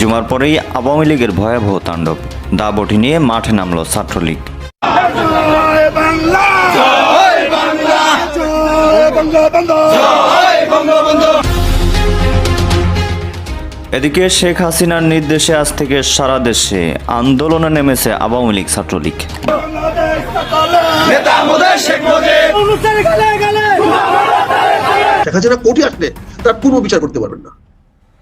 জুমার পরেই আওয়ামী লীগের ভয়াবহ তাণ্ডব। দাবটি নিয়ে মাঠে নামল ছাত্রলীগ। জয় বাংলা জয় বাংলা জয় বঙ্গবন্ধু জয় বঙ্গবন্ধু এদিকে শেখ হাসিনার নির্দেশে আজ থেকে সারা দেশে আন্দোলনে নেমেছে আওয়ামী লীগ ছাত্রলীগ। শেখ শেখ হাসিনা কোর্টে আসলে তার কোনো বিচার করতে পারবেন না।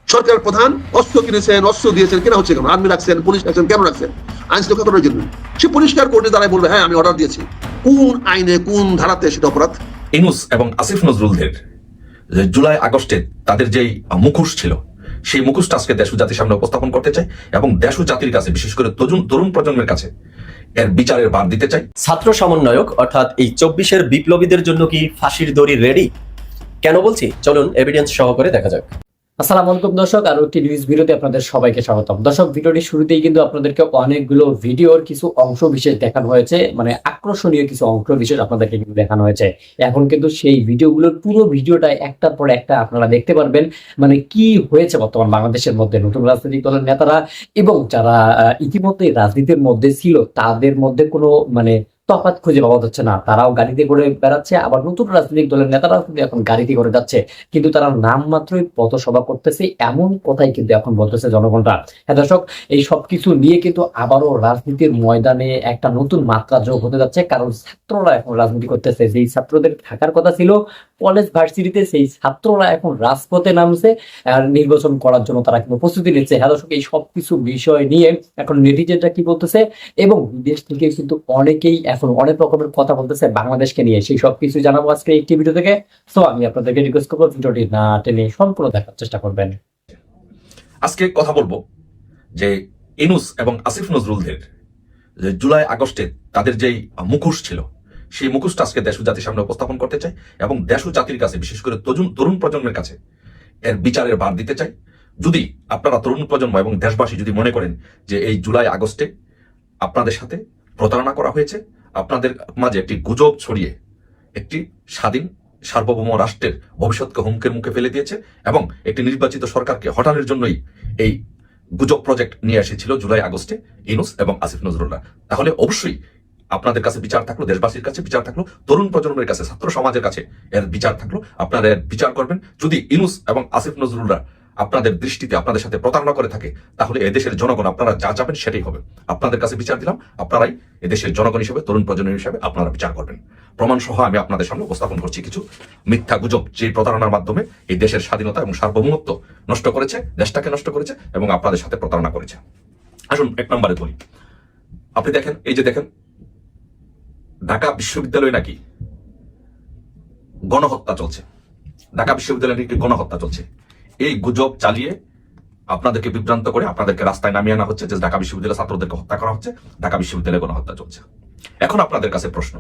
সরকার প্রধান অস্ত্র কিনেছেন অস্ত্র দিয়েছেন কেনা হচ্ছে কেন? আর্মি রাখছেন পুলিশ রাখছেন কেন রাখছেন? আইন সুরক্ষা করার জন্য। সে পরিষ্কার কোর্টে দাঁড়ায় বলবে হ্যাঁ আমি অর্ডার দিয়েছি। কোন আইনে কোন ধারাতে সেটা অপরাধ? ইনুস এবং আসিফ নজরুলদের জুলাই আগস্টে তাদের যেই মুখোশ ছিল সেই মুখোশটা আজকে দেশ জাতির সামনে উপস্থাপন করতে চাই এবং দেশ জাতির কাছে বিশেষ করে তরুণ তরুণ প্রজন্মের কাছে এর বিচারের বার দিতে চাই ছাত্র সমন্বয়ক অর্থাৎ এই চব্বিশের বিপ্লবীদের জন্য কি ফাঁসির দড়ি রেডি কেন বলছি? চলুন এভিডেন্স সহকারে দেখা যাক। আসসালামু আলাইকুম দর্শক, আরও একটি নিউজ ভিডিওতে আপনাদের সবাইকে স্বাগতম। দর্শক, ভিডিওটি শুরুতেই কিন্তু আপনাদেরকে অনেকগুলো ভিডিওর কিছু অংশ বিশেষ দেখানো হয়েছে মানে আকর্ষণীয় কিছু অংশ বিশেষ আপনাদেরকে কিন্তু দেখানো হয়েছে। এখন কিন্তু সেই ভিডিওগুলোর পুরো ভিডিওটা একটার পর একটা আপনারা দেখতে পারবেন মানে কি হয়েছে বর্তমান বাংলাদেশের মধ্যে, নতুন রাজনৈতিক দলের নেতারা এবং যারা ইতিমধ্যে রাজনীতির মধ্যে ছিল, তাদের মধ্যে কোনো মানে তফাৎ খুঁজে পাওয়া যাচ্ছে না। তারাও গাড়িতে করে বেড়াচ্ছে, আবার নতুন রাজনৈতিক দলের নেতারাও কিন্তু এখন গাড়িতে করে যাচ্ছে। কিন্তু তারা নাম মাত্রই পথসভা করতেছে, এমন কথাই কিন্তু এখন বলতেছে জনগণরা। হ্যাঁ দর্শক, এই সব কিছু নিয়ে কিন্তু আবারও রাজনীতির ময়দানে একটা নতুন মাত্রা যোগ হতে যাচ্ছে। কারণ ছাত্ররা এখন রাজনীতি করতেছে। যেই ছাত্রদের থাকার কথা ছিল কলেজ ভার্সিটিতে সেই ছাত্ররা এখন রাজপথে নামছে নির্বাচন করার জন্য তারা কিন্তু প্রস্তুতি নিচ্ছে। হ্যাঁ দর্শক, এই সব কিছু বিষয় নিয়ে এখন নেটিজেনরা কি বলতেছে? এবং বিদেশ থেকে কিন্তু অনেকেই এখন অনেক রকমের কথা বলতেছে বাংলাদেশকে নিয়ে। সেই সব কিছু জানাব আজকে একটি ভিডিও থেকে। সো আমি আপনাদেরকে রিকোয়েস্ট করব ভিডিওটি না টেনে সম্পূর্ণ দেখার চেষ্টা করবেন। আজকে কথা বলব যে ইনুস এবং আসিফ নজরুলদের, যে জুলাই আগস্টে তাদের যেই মুখোশ ছিল সেই মুখোশটা আজকে দেশ জাতির সামনে উপস্থাপন করতে চাই এবং দেশ জাতির কাছে, বিশেষ করে তরুণ তরুণ প্রজন্মের কাছে এর বিচারের বার দিতে চাই যদি আপনারা তরুণ প্রজন্ম এবং দেশবাসী যদি মনে করেন যে এই জুলাই, আগস্টে আপনাদের সাথে প্রতারণা করা হয়েছে, আপনাদের মাঝে একটি গুজব ছড়িয়ে একটি স্বাধীন, সার্বভৌম রাষ্ট্রের ভবিষ্যৎকে হুমকের মুখে ফেলে দিয়েছে এবং একটি নির্বাচিত সরকারকে হটানোর জন্যই এই গুজব প্রজেক্ট নিয়ে এসেছিল জুলাই, আগস্টে ইনুস এবং আসিফ নজরুল্লাহ। তাহলে অবশ্যই আপনাদের কাছে বিচার থাকল, দেশবাসীর কাছে বিচার থাকল, তরুণ প্রজন্মের কাছে, ছাত্র সমাজের কাছে এর বিচার থাকল, আপনারা বিচার করবেন। যদি ইনুস এবং আসিফ নজরুলরা আপনাদের দৃষ্টিতে আপনাদের সাথে প্রতারণা করে থাকে, তাহলে এদেশের জনগণ আপনারা যা যাবেন সেটাই হবে। আপনাদের কাছে বিচার দিলাম, আপনারাই এদেশের জনগণ হিসেবে, তরুণ প্রজন্ম হিসেবে আপনারা বিচার করবেন। প্রমাণ সহ আমি আপনাদের সামনে উপস্থাপন করছি কিছু মিথ্যা গুজব যে প্রতারণার মাধ্যমে এই দেশের স্বাধীনতা এবং সার্বভৌমত্ব নষ্ট করেছে, দেশটাকে নষ্ট করেছে এবং আপনাদের সাথে প্রতারণা করেছে। আসুন, এক নম্বরে বলি আপনি দেখেন, এই যে দেখেন ঢাকা বিশ্ববিদ্যালয়ে নাকি? গণহত্যা চলছে। ঢাকা বিশ্ববিদ্যালয়ে নাকি গণহত্যা চলছে? এই গুজব চালিয়ে আপনাদেরকে বিভ্রান্ত করে আপনাদেরকে রাস্তায় নামিয়ে আনা হচ্ছে যে ঢাকা বিশ্ববিদ্যালয়ের ছাত্রদেরকে হত্যা করা হচ্ছে, ঢাকা বিশ্ববিদ্যালয়ে গণহত্যা চলছে। এখন আপনাদের কাছে প্রশ্ন,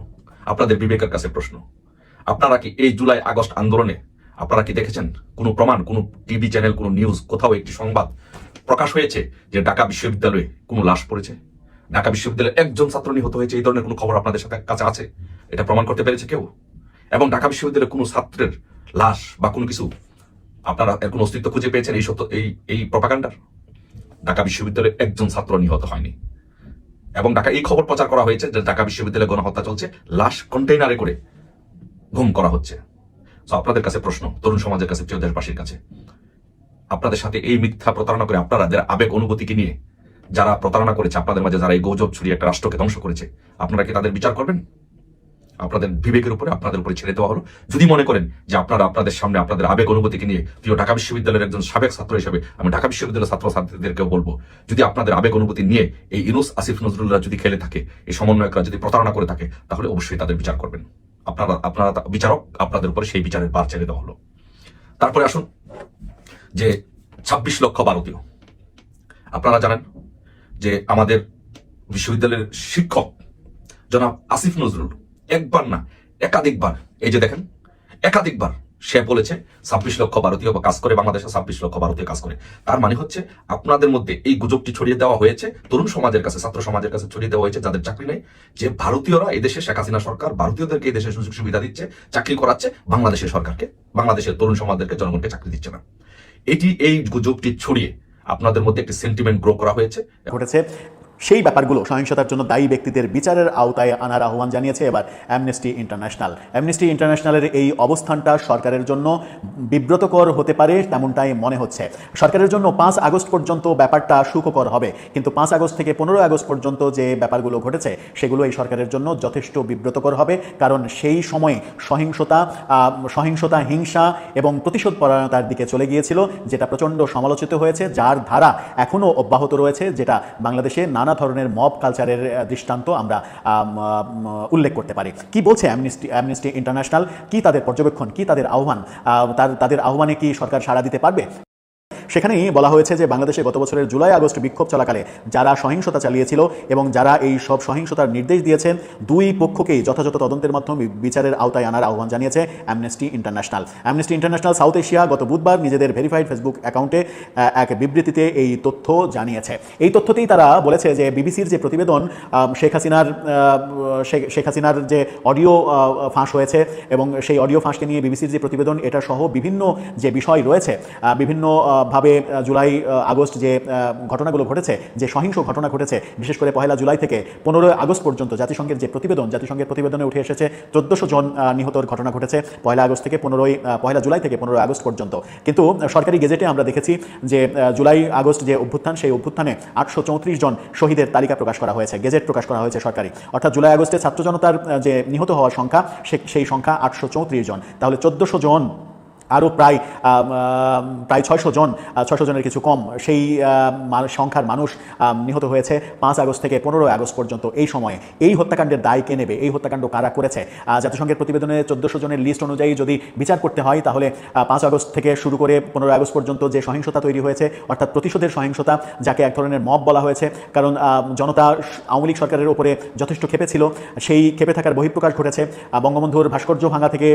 আপনাদের বিবেকের কাছে প্রশ্ন, আপনারা কি এই জুলাই আগস্ট আন্দোলনে, আপনারা কি দেখেছেন কোনো প্রমাণ, কোনো টিভি চ্যানেল, কোনো নিউজ, কোথাও একটি সংবাদ প্রকাশ হয়েছে যে ঢাকা বিশ্ববিদ্যালয়ে কোনো লাশ পড়েছে? ঢাকা বিশ্ববিদ্যালয়ে একজন ছাত্র নিহত হয়েছে, এই ধরনের কোনো খবর আপনাদের সাথে কাছে আছে? এটা প্রমাণ করতে পেরেছে কেউ? এবং ঢাকা বিশ্ববিদ্যালয়ে কোনো ছাত্রের লাশ বা কোনো কিছু আপনারা এর কোনো অস্তিত্ব খুঁজে পেয়েছেন এই সত্য এই এই প্রপাগান্ডার? ঢাকা বিশ্ববিদ্যালয়ে একজন ছাত্র নিহত হয়নি। এবং ঢাকা এই খবর প্রচার করা হয়েছে যে ঢাকা বিশ্ববিদ্যালয়ে গণহত্যা চলছে, লাশ কন্টেইনারে করে ঘুম করা হচ্ছে। তো আপনাদের কাছে প্রশ্ন, তরুণ সমাজের কাছে দেশবাসীর কাছে। আপনাদের সাথে এই মিথ্যা প্রতারণা করে আপনারা যারা আবেগ অনুভূতিকে নিয়ে যারা প্রতারণা করেছে, আপনাদের মাঝে যারা এই গৌজব ছড়িয়ে একটা রাষ্ট্রকে ধ্বংস করেছে, আপনারা কি তাদের বিচার করবেন? আপনাদের বিবেকের উপরে, আপনাদের উপরে ছেড়ে দেওয়া হলো? যদি মনে করেন যে আপনারা আপনাদের সামনে আপনাদের আবেগ অনুভূতিকে নিয়ে, প্রিয় ঢাকা বিশ্ববিদ্যালয়ের একজন সাবেক ছাত্র হিসেবে, আমি ঢাকা বিশ্ববিদ্যালয়ের ছাত্র ছাত্রীদেরকেও বলব, যদি আপনাদের আবেগ অনুভূতি নিয়ে এই ইনুস, আসিফ নজরুল্লাহ যদি খেলে থাকে, এই সমন্বয়করা যদি প্রতারণা করে থাকে, তাহলে অবশ্যই তাদের বিচার করবেন। আপনারা আপনারা বিচারক আপনাদের উপরে সেই বিচারের বার ছেড়ে দেওয়া হলো। তারপরে আসুন যে ছাব্বিশ লক্ষ ভারতীয় আপনারা জানেন যে আমাদের বিশ্ববিদ্যালয়ের শিক্ষক জনাব আসিফ নজরুল, একবার না, একাধিকবার, এই যে দেখেন, একাধিকবার সে বলেছে, ছাব্বিশ লক্ষ ভারতীয় বা কাজ করে বাংলাদেশে ছাব্বিশ লক্ষ ভারতীয় কাজ করে। তার মানে হচ্ছে, আপনাদের মধ্যে এই গুজবটি ছড়িয়ে দেওয়া হয়েছে, তরুণ সমাজের কাছে, ছাত্র সমাজের কাছে ছড়িয়ে দেওয়া হয়েছে, যাদের চাকরি নেই, যে ভারতীয়রা এদেশে শেখ হাসিনা সরকার ভারতীয়দেরকে এদেশে সুযোগ সুবিধা দিচ্ছে, চাকরি করাচ্ছে, বাংলাদেশের সরকারকে, বাংলাদেশের তরুণ সমাজদেরকে, জনগণকে চাকরি দিচ্ছে না। এটি, এই গুজবটি ছড়িয়ে আপনাদের মধ্যে একটি সেন্টিমেন্ট গ্রো করা হয়েছে। ঘটেছে। সেই ব্যাপারগুলো সহিংসতার জন্য দায়ী ব্যক্তিদের বিচারের আওতায় আনার আহ্বান জানিয়েছে এবার অ্যামনেস্টি ইন্টারন্যাশনাল অ্যামনেস্টি ইন্টারন্যাশনালের এই অবস্থানটা সরকারের জন্য বিব্রতকর হতে পারে তেমনটাই মনে হচ্ছে। সরকারের জন্য পাঁচ আগস্ট পর্যন্ত ব্যাপারটা সুখকর হবে। কিন্তু পাঁচ আগস্ট থেকে পনেরো আগস্ট পর্যন্ত যে ব্যাপারগুলো ঘটেছে, সেগুলো এই সরকারের জন্য যথেষ্ট বিব্রতকর হবে। কারণ সেই সময়ে সহিংসতা সহিংসতা, হিংসা এবং প্রতিশোধ পরায়ণতার দিকে চলে গিয়েছিল, যেটা প্রচণ্ড সমালোচিত হয়েছে, যার ধারা এখনও অব্যাহত রয়েছে, যেটা বাংলাদেশে নানা ধরনের মব কালচারের দৃষ্টান্ত আমরা আম, আম, উল্লেখ করতে পারি। কি বলছে অ্যামনিস্টি অ্যামনিস্টি ইন্টারন্যাশনাল কি তাদের পর্যবেক্ষণ কি তাদের আহ্বান? তাদের আহ্বানে কি সরকার সাড়া দিতে পারবে? সেখানেই বলা হয়েছে যে বাংলাদেশে গত বছরের জুলাই আগস্ট বিক্ষোভ চলাকালে যারা সহিংসতা চালিয়েছিল এবং যারা এই সব সহিংসতার নির্দেশ দিয়েছেন দুই পক্ষকেই যথাযথ তদন্তের মাধ্যমে বিচারের আওতায় আনার আহ্বান জানিয়েছে Amnesty International Amnesty International South Asia গত বুধবার নিজেদের ভেরিফাইড ফেসবুক অ্যাকাউন্টে এক বিবৃতিতে এই তথ্য জানিয়েছে। এই তথ্যতেই তারা বলেছে যে বিবিসির যে প্রতিবেদন শেখ হাসিনার শেখ- হাসিনার যে অডিও ফাঁস হয়েছে এবং সেই অডিও ফাঁসকে নিয়ে বিবিসির যে প্রতিবেদন এটা সহ বিভিন্ন যে বিষয় রয়েছে আহ, ভাবে জুলাই আগস্ট যে ঘটনাগুলো ঘটেছে, যে সহিংস ঘটনা ঘটেছে, বিশেষ করে পহেলা জুলাই থেকে পনেরোই আগস্ট পর্যন্ত জাতিসংঘের যে প্রতিবেদন, জাতিসংঘের প্রতিবেদনে উঠে এসেছে চোদ্দশো জন নিহতর ঘটনা ঘটেছে পয়লা আগস্ট থেকে পনেরোই পহেলা জুলাই থেকে পনেরোই আগস্ট পর্যন্ত। কিন্তু সরকারি গেজেটে আমরা দেখেছি যে জুলাই, আগস্ট যে অভ্যুত্থান, সেই অভ্যুত্থানে আটশো চৌত্রিশ জন শহীদের তালিকা প্রকাশ করা হয়েছে, গেজেট প্রকাশ করা হয়েছে সরকারি। অর্থাৎ জুলাই, আগস্টে ছাত্র জনতার যে নিহত হওয়ার সংখ্যা সেই সংখ্যা আটশো চৌত্রিশ জন। তাহলে চোদ্দশো জন আরও প্রায় প্রায় ছয়শো জন ছয়শো জনের কিছু কম, সেই সংখ্যার মানুষ নিহত হয়েছে পাঁচ আগস্ট থেকে পনেরোই আগস্ট পর্যন্ত এই সময়ে। এই হত্যাকাণ্ডের দায় কে নেবে? এই হত্যাকাণ্ড কারা করেছে? জাতিসংঘের প্রতিবেদনে চোদ্দশো জনের লিস্ট অনুযায়ী যদি বিচার করতে হয়, তাহলে পাঁচ আগস্ট থেকে শুরু করে পনেরোই আগস্ট পর্যন্ত যে সহিংসতা তৈরি হয়েছে, অর্থাৎ প্রতিশোধের সহিংসতা, যাকে এক ধরনের মব বলা হয়েছে, কারণ জনতা আওয়ামী লীগ সরকারের ওপরে যথেষ্ট ক্ষেপে ছিল, সেই ক্ষেপে থাকার বহিঃপ্রকাশ ঘটেছে। বঙ্গবন্ধুর ভাস্কর্য ভাঙা থেকে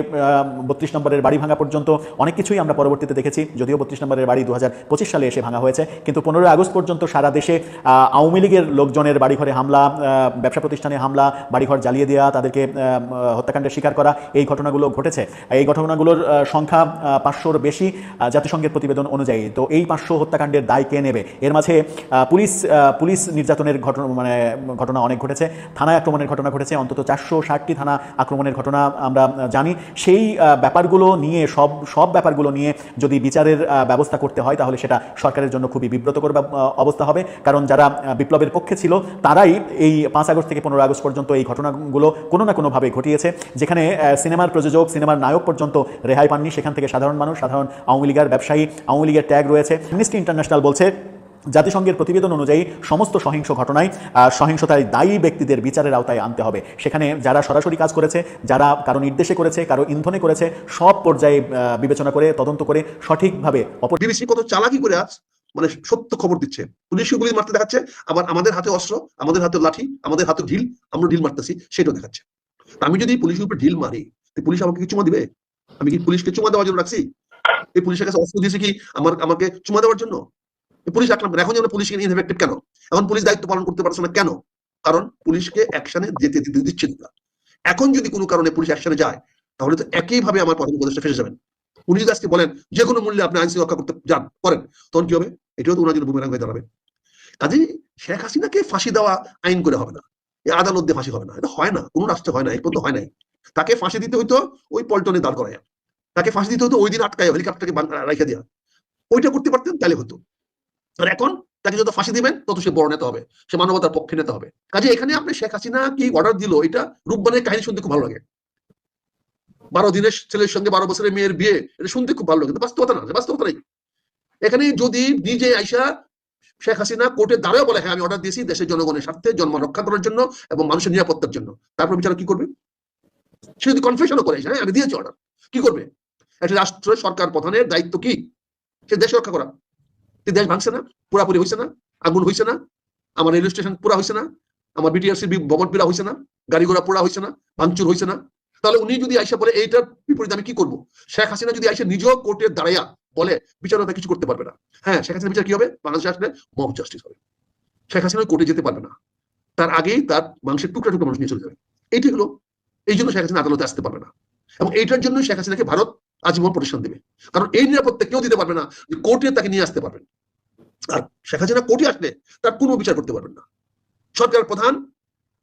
বত্রিশ নম্বরের বাড়ি ভাঙা পর্যন্ত অনেক কিছুই আমরা পরবর্তীতে দেখেছি, যদিও বত্রিশ নম্বরের বাড়ি দু হাজার পঁচিশ সালে এসে ভাঙা হয়েছে, কিন্তু পনেরোই আগস্ট পর্যন্ত সারা দেশে আওয়ামী লীগের লোকজনের বাড়িঘরে হামলা ব্যবসা প্রতিষ্ঠানে হামলা, বাড়িঘর জ্বালিয়ে দেওয়া তাদেরকে হত্যাকাণ্ডের শিকার করা, এই ঘটনাগুলো ঘটেছে। এই ঘটনাগুলোর সংখ্যা পাঁচশোর বেশি জাতিসংঘের প্রতিবেদন অনুযায়ী। তো এই পাঁচশো হত্যাকাণ্ডের দায় কে নেবে? এর মাঝে পুলিশ পুলিশ নির্যাতনের ঘটনা মানে ঘটনা অনেক ঘটেছে। থানায় আক্রমণের ঘটনা ঘটেছে, অন্তত চারশো ষাটটি থানা আক্রমণের ঘটনা আমরা জানি। সেই ব্যাপারগুলো নিয়ে সব সব ব্যাপারগুলো নিয়ে যদি বিচারের ব্যবস্থা করতে হয়, তাহলে সেটা সরকারের জন্য খুবই বিব্রতকর অবস্থা হবে। কারণ যারা বিপ্লবের পক্ষে ছিল, তারাই এই পাঁচ আগস্ট থেকে পনেরো আগস্ট পর্যন্ত এই ঘটনাগুলো কোনো না কোনোভাবে ঘটিয়েছে। যেখানে সিনেমার প্রযোজক, সিনেমার নায়ক পর্যন্ত রেহাই পাননি। সেখান থেকে সাধারণ মানুষ, সাধারণ আওয়ামী লীগের ব্যবসায়ী, আওয়ামী লীগের ট্যাগ রয়েছে। অ্যামনিস্টি ইন্টারন্যাশনাল বলছে জাতিসংঘের প্রতিবেদন অনুযায়ী সমস্ত সহিংস ঘটনায় সহিংসতায় দায়ী ব্যক্তিদের বিচারের আওতায় আনতে হবে। সেখানে যারা সরাসরি কাজ করেছে, যারা কারও নির্দেশে করেছে, কারও ইন্ধনে করেছে, সব পর্যায়ে বিবেচনা করে, তদন্ত করে সঠিকভাবে অপর কত চালাকি করে আজ মানে সত্য খবর দিচ্ছে। পুলিশকে গুলি মারতে দেখাচ্ছে, আবার আমাদের হাতে অস্ত্র, আমাদের হাতে লাঠি, আমাদের হাতে ঢিল, আমরা ঢিল মারতেছি, সেটাও দেখাচ্ছে। আমি যদি পুলিশের উপর ঢিল মারি পুলিশ আমাকে চুমা দিবে? আমি কি পুলিশকে চুমা দেওয়ার জন্য রাখছি? এই পুলিশের কাছে অস্ত্র দিয়েছে কি আমার, আমাকে চুমা দেওয়ার জন্য? পুলিশ রাখলাম। এখন যেন পুলিশ ইনফেক্টেড কেন? এখন পুলিশ দায়িত্ব পালন করতে পারছে না কেন? কারণ পুলিশকে অ্যাকশনে যেতে দিতে দিচ্ছে না। এখন যদি কোনো কারণে পুলিশ অ্যাকশনে যায়, তাহলে তো একইভাবে আমার প্রধান উপদেষ্টা ফেসে যাবেন। উনি যদি আজকে বলেন, যে কোনো মূল্যে আপনি আইন রক্ষা করতে যান, করেন, তখন কি হবে? এটাও তো ওনার জন্য বুমেরাং হয়ে দাঁড়াবে। কাজে শেখ হাসিনাকে ফাঁসি দেওয়া আইন করে হবে না। এই আদালত দিয়ে ফাঁসি হবে না। এটা হয় না। কোনো রাষ্ট্রে হয় না। এই পর্যন্ত হয় নাই। তাকে ফাঁসি দিতে হইতো ওই পল্টনে দাঁড় করায় তাকে ফাঁসি দিতে হতো ওই দিন আটকায় হেলিকপ্টারকে রাখা দেওয়া ওইটা করতে পারতেন, তাহলে হতো। আর এখন তাকে যত ফাঁসি দিবেন, তত সে বড় নেতা হবে, সে মানবতার পক্ষে নেতা হবে। কাজে এখানে আপনি শেখ হাসিনা কি অর্ডার দিল, এটা রূপবানের কাহিনী শুনতে খুব ভালো লাগে। বারো দিনের ছেলের সঙ্গে বারো বছরের মেয়ের বিয়ে, এটা শুনতে খুব ভালো লাগে বাস্তবতা না, বাস্তবতা নাই। এখানে যদি নিজে আইসা শেখ হাসিনা কোর্টে দাঁড়ায় বলে হ্যাঁ আমি অর্ডার দিয়েছি দেশের জনগণের স্বার্থে, জন্ম রক্ষা করার জন্য এবং মানুষের নিরাপত্তার জন্য। তারপর বিচারক কি করবে? সে যদি কনফেশনও করে হ্যাঁ আমি দিয়েছি অর্ডার কি করবে? একটা রাষ্ট্র সরকার প্রধানের দায়িত্ব কি? সে দেশ রক্ষা করা। দেশ ভাঙছে না, পুরাপুরি হয়েছে না, আগুন হয়েছে না, আমার রেল স্টেশন পুরা হয়েছে না, আমার বিটিআরসি ভবন পিরা হয়েছে না, গাড়ি ঘোড়া পোড়া হয়েছে না, ভাঙচুর হয়েছে না। তাহলে উনি যদি আইসা বলে, এইটার বিপরীতে আমি কি করব? শেখ হাসিনা যদি আইসা নিজেও কোর্টে দাঁড়াইয়া বলে বিচারকতা কিছু করতে পারবে না। হ্যাঁ শেখ হাসিনা বিচার কি হবে? বাংলাদেশে আসলে মব জাস্টিস হবে। শেখ হাসিনা কোর্টে যেতে পারবে না। তার আগেই তার মাংসের টুকরা টুকরা মানুষ নিয়ে চলে যাবে। এইটাই হলো এই জন্য শেখ হাসিনা আদালতে আসতে পারবে না। এবং এইটার জন্য শেখ হাসিনাকে ভারত আজীবন প্রতিষ্ঠান দেবে। কারণ এই নিরাপত্তা কেউ দিতে পারবে না যে কোর্টে তাকে নিয়ে আসতে পারবেন। আর শেখ হাসিনা কোর্টে আসলে তার কোনো বিচার করতে পারবেন না। সরকার প্রধান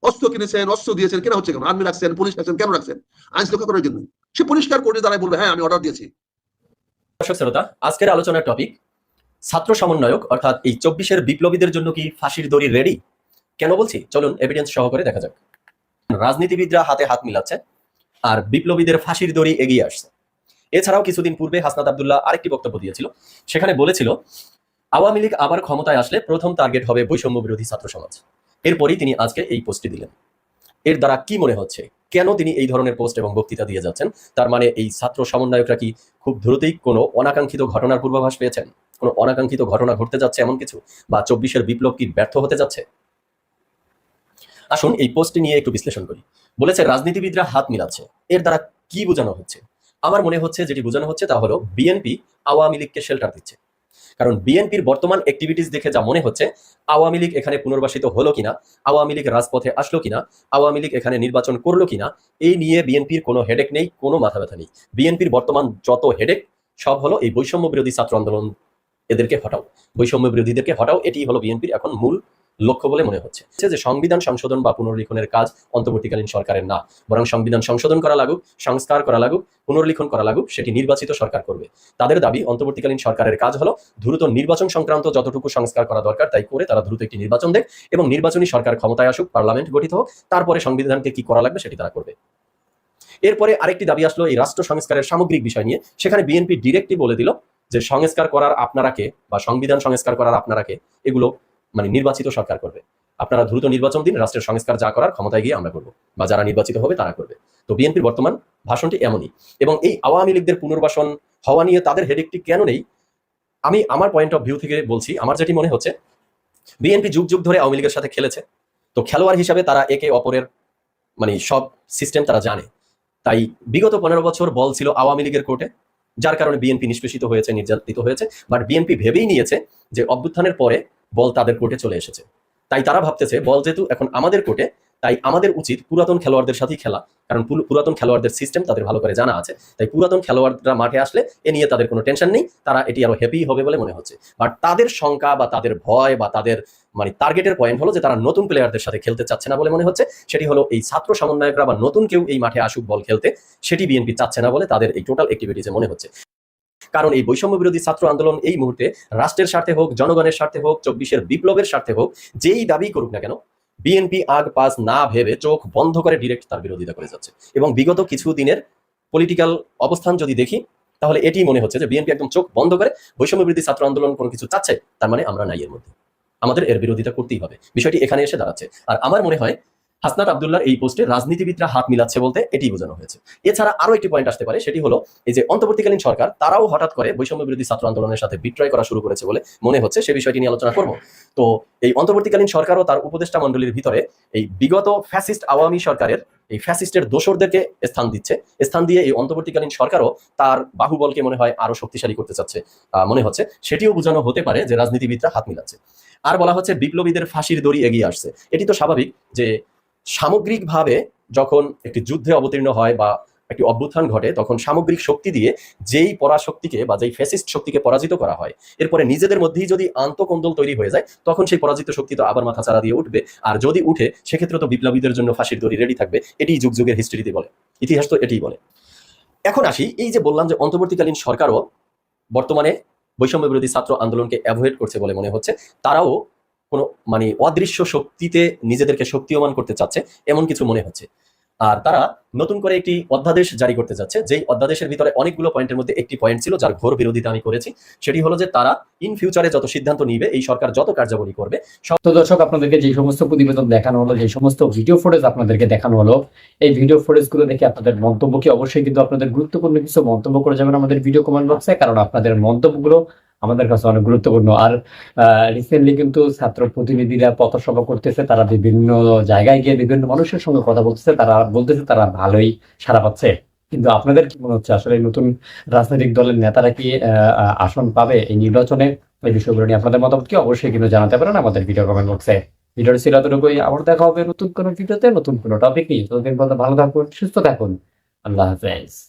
অস্ত্র কিনেছেন, অস্ত্র দিয়েছেন, কেনা হচ্ছে কেন? আর্মি রাখছেন পুলিশ রাখছেন, কেন রাখছেন? আইন রক্ষা করার জন্য সে পরিষ্কার কোর্টে দাঁড়ায় বলবে হ্যাঁ আমি অর্ডার দিয়েছি। দর্শক শ্রোতা, আজকের আলোচনার টপিক ছাত্র সমন্বয়ক, অর্থাৎ এই চব্বিশের বিপ্লবীদের জন্য কি ফাঁসির দড়ি রেডি কেন বলছি? চলুন এভিডেন্স সহকারে দেখা যাক। রাজনীতিবিদরা হাতে হাত মিলাচ্ছে আর বিপ্লবীদের ফাঁসির দড়ি এগিয়ে আসছে। এছাড়াও কিছুদিন পূর্বে হাসনাত আবদুল্লাহ আরেকটি বক্তব্য দিয়েছিল। সেখানে বলেছিল, আওয়ামী লীগ আবার ক্ষমতায় আসলে প্রথম টার্গেট হবে বৈষম্য বিরোধী ছাত্র সমাজ। এরপরই তিনি আজকে এই পোস্টটি দিলেন। এর দ্বারা কি মনে হচ্ছে? কেন তিনি এই ধরনের পোস্ট এবং বক্তৃতা দিয়ে যাচ্ছেন? তার মানে এই ছাত্র সমন্বয়করা কি খুব দ্রুতই কোনো অনাকাঙ্ক্ষিত ঘটনার পূর্বাভাস পেয়েছেন? কোনো অনাকাঙ্ক্ষিত ঘটনা ঘটতে যাচ্ছে এমন কিছু? বা চব্বিশের বিপ্লব কি ব্যর্থ হতে যাচ্ছে? আসুন এই পোস্টটি নিয়ে একটু বিশ্লেষণ করি। বলেছে, রাজনীতিবিদরা হাত মিলাচ্ছে। এর দ্বারা কি বোঝানো হচ্ছে? আমার মনে হচ্ছে যেটি বোঝানো হচ্ছে তা হলো বিএনপি আওয়ামী লীগকে শেল্টার দিচ্ছে। কারণ বিএনপির বর্তমান অ্যাক্টিভিটিস দেখে যা মনে হচ্ছে, আওয়ামী লীগ এখানে পুনর্বাসিত হলো কিনা, আওয়ামী লীগ রাজপথে আসলো কিনা, আওয়ামী লীগ এখানে নির্বাচন করল কিনা, এই নিয়ে বিএনপির কোনো হেডেক নেই, কোনো মাথা ব্যথা নেই বিএনপির বর্তমান যত হেডেক সব হলো এই বৈষম্য বিরোধী ছাত্র আন্দোলন এদেরকে হটাও। বৈষম্য বিরোধীদেরকে হটাও এটি হলো বিএনপির এখন মূল লক্ষ্য বলে মনে হচ্ছে। যে সংবিধান সংশোধন বা পুনর্লিখনের কাজ অন্তর্বর্তীকালীন সরকারের না, বরং সংবিধান সংশোধন করা লাগুক, সংস্কার করা লাগুক, পুনর্লিখন করা লাগুক, সেটি নির্বাচিত সরকার করবে। তাদের দাবি, অন্তর্বর্তীকালীন সরকারের কাজ হলো দ্রুত নির্বাচন সংক্রান্ত যতটুকু সংস্কার করা দরকার তাই করে তারা দ্রুত একটি নির্বাচন দেখ এবং নির্বাচনী সরকার ক্ষমতায় আসুক, পার্লামেন্ট গঠিত হোক, তারপরে সংবিধানকে কি করা লাগবে সেটি তারা করবে। এরপরে আরেকটি দাবি আসলো এই রাষ্ট্র সংস্কারের সামগ্রিক বিষয় নিয়ে। সেখানে বিএনপি ডিরেক্টলি বলে দিল যে সংস্কার করার আপনারাকে বা সংবিধান সংস্কার করার আপনারাকে এগুলো মানে নির্বাচিত সরকার করবে। আপনারা দ্রুত নির্বাচন দিন, রাষ্ট্রের সংস্কার যা করার ক্ষমতায় গিয়ে আমরা করব। বা যারা নির্বাচিত হবে তারা করবে। তো বিএনপির বর্তমান ভাষণটি এমনই। এবং এই আওয়ামী লীগদের পুনর্বাসন হওয়া নিয়ে তাদের হেডেকটি কেন নেই? আমি আমার পয়েন্ট অফ ভিউ থেকে বলছি, আমার যেটি মনে হচ্ছে, বিএনপি যুগ যুগ ধরে আওয়ামী লীগের সাথে খেলেছে। তো খেলোয়াড় হিসাবে তারা একে অপরের মানে সব সিস্টেম তারা জানে। তাই বিগত পনেরো বছর বল ছিল আওয়ামী লীগের কোর্টে যার কারণে বিএনপি নিষ্পেষিত হয়েছে, নির্যাতিত হয়েছে। বাট বিএনপি ভেবেই নিয়েছে যে অভ্যুত্থানের পরে বল তাদের কোর্টে চলে এসেছে। তাই তারা ভাবতেছে, বল যেহেতু এখন আমাদের কোর্টে তাই আমাদের উচিত পুরাতন খেলোয়াড়দের সাথেই খেলা। কারণ পুরাতন খেলোয়াড়দের সিস্টেম তাদের ভালো করে জানা আছে। তাই পুরাতন খেলোয়াড়রা মাঠে আসলে এ নিয়ে তাদের কোনো টেনশন নেই। তারা এটি আরও হ্যাপি হবে বলে মনে হচ্ছে। বাট তাদের শঙ্কা বা তাদের ভয় বা তাদের মানে টার্গেটের পয়েন্ট হলো যে তারা নতুন প্লেয়ারদের সাথে খেলতে চাচ্ছে না বলে মনে হচ্ছে। সেটি হলো এই ছাত্র সমন্বয়করা বা নতুন কেউ এই মাঠে আসুক বল খেলতে, সেটি বিএনপি চাচ্ছে না বলে তাদের এই টোটাল অ্যাক্টিভিটিসে মনে হচ্ছে। কারণ এই বৈষম্য বিরোধী ছাত্র আন্দোলন এই মুহূর্তে রাষ্ট্রের স্বার্থে হোক, জনগণের স্বার্থে হোক, চব্বিশের বিপ্লবের স্বার্থে হোক, যেই দাবি করুক না কেন, বিএনপি আগ পাস না ভেবে চোখ বন্ধ করে ডিরেক্ট তার বিরোধিতা করে যাচ্ছে। এবং বিগত কিছু দিনের পলিটিক্যাল অবস্থান যদি দেখি, তাহলে এটি মনে হচ্ছে যে বিএনপি একদম চোখ বন্ধ করে বৈষম্য বিরোধী ছাত্র আন্দোলন কোনো কিছু চাচ্ছে, তার মানে আমরা নাই এর মধ্যে। আমাদের এর বিরোধিতা করতেই হবে। বিষয়টি এখানে এসে দাঁড়াচ্ছে। আর আমার মনে হয় হাসনাত আবদুল্লাহ এই পোস্টে রাজনীতিবিদরা হাত মিলাচ্ছে বলতে এটি বোঝানো হয়েছে। এছাড়া আরও একটি পয়েন্ট আসতে পারে, সেটি হলো এই যে অন্তর্বর্তীকালীন সরকার, তারাও হঠাৎ করে বৈষম্য বিরোধী ছাত্র আন্দোলনের সাথে বিক্রয় করা শুরু করেছে বলে মনে হচ্ছে, সে বিষয়টি নিয়ে আলোচনা করব। তো এই অন্তর্বর্তীকালীন সরকার ও তার উপদেষ্টা মণ্ডলীর ভিতরে এই বিগত ফ্যাসিস্ট আওয়ামী সরকারের এই ফ্যাসিস্টের দোসরদেরকে স্থান দিচ্ছে। স্থান দিয়ে এই অন্তর্বর্তীকালীন সরকারও তার বাহুবলকে মনে হয় আরও শক্তিশালী করতে চাচ্ছে মনে হচ্ছে। সেটিও বোঝানো হতে পারে যে রাজনীতিবিদরা হাত মিলাচ্ছে। আর বলা হচ্ছে, বিপ্লবীদের ফাঁসির দড়ি এগিয়ে আসছে। এটি তো স্বাভাবিক যে সামগ্রিকভাবে যখন একটি যুদ্ধে অবতীর্ণ হয় বা একটি অভ্যুত্থান ঘটে, তখন সামগ্রিক শক্তি দিয়ে যেই পরাশক্তিকে বা যেই ফ্যাসিস্ট শক্তিকে পরাজিত করা হয়, এরপরে নিজেদের মধ্যেই যদি আন্তকন্দল তৈরি হয়ে যায়, তখন সেই পরাজিত শক্তি তো আবার মাথা চারা দিয়ে উঠবে। আর যদি উঠে, সেক্ষেত্রে তো বিপ্লবীদের জন্য ফাঁসির দড়ি রেডি থাকবে। এটি যুগ যুগের হিস্ট্রিতে বলে। ইতিহাস তো এটিই বলে। এখন আসি, এই যে বললাম যে অন্তর্বর্তীকালীন সরকারও বর্তমানে বৈষম্য বিরোধী ছাত্র আন্দোলনকে অ্যাভয়েড করছে বলে মনে হচ্ছে, তারাও কোনো মানে অদৃশ্য শক্তিতে নিজেদেরকে শক্তিমান করতে চাচ্ছে, এমন কিছু মনে হচ্ছে। আর তারা নতুন করে একটি অধ্যাদেশ জারি করতে যাচ্ছে, যেই অধ্যাদেশের ভিতরে অনেকগুলো পয়েন্টের মধ্যে একটি পয়েন্ট ছিল যার ঘোর বিরোধিতা আমি করেছি। সেটি হলো যে তারা ইন ফিউচারে যত সিদ্ধান্ত নিবে, এই সরকার যত কার্যাবলী করবে তো দর্শক, আপনাদেরকে যে সমস্ত প্রতিবেদন দেখানো হলো যে সমস্ত ভিডিও ফুটেজ আপনাদেরকে দেখানো হলো, এই ভিডিও ফুটেজগুলো দেখে আপনাদের মন্তব্য কি? অবশ্যই কিন্তু আপনাদের গুরুত্বপূর্ণ কিছু মন্তব্য করে যাবেন আমাদের ভিডিও কমেন্ট বক্সে কারণ আপনাদের মন্তব্যগুলো আমাদের কাছে অনেক গুরুত্বপূর্ণ। আর রিসেন্টলি কিন্তু ছাত্র প্রতিনিধিরা পথসভা করতেছে, তারা বিভিন্ন জায়গায় গিয়ে বিভিন্ন মানুষের সঙ্গে কথা বলতেছে, তারা বলতেছে তারা ভালোই সারা পাচ্ছে। কিন্তু আপনাদের কি মনে হচ্ছে আসলে নতুন রাজনৈতিক দলের নেতারা কি আসন পাবে এই নির্বাচনে? এই বিষয়গুলো নিয়ে আপনাদের মতামত কি? অবশ্যই কিন্তু জানাতে পারেন আমাদের ভিডিও কমেন্ট বক্সে ভিডিওটি ছিল এতটুকুই। আবার দেখা হবে নতুন কোনো ভিডিওতে, নতুন কোনো টপিক নিয়ে। ততদিন পর্যন্ত ভালো থাকুন, সুস্থ থাকুন। আল্লাহ হাফেজ।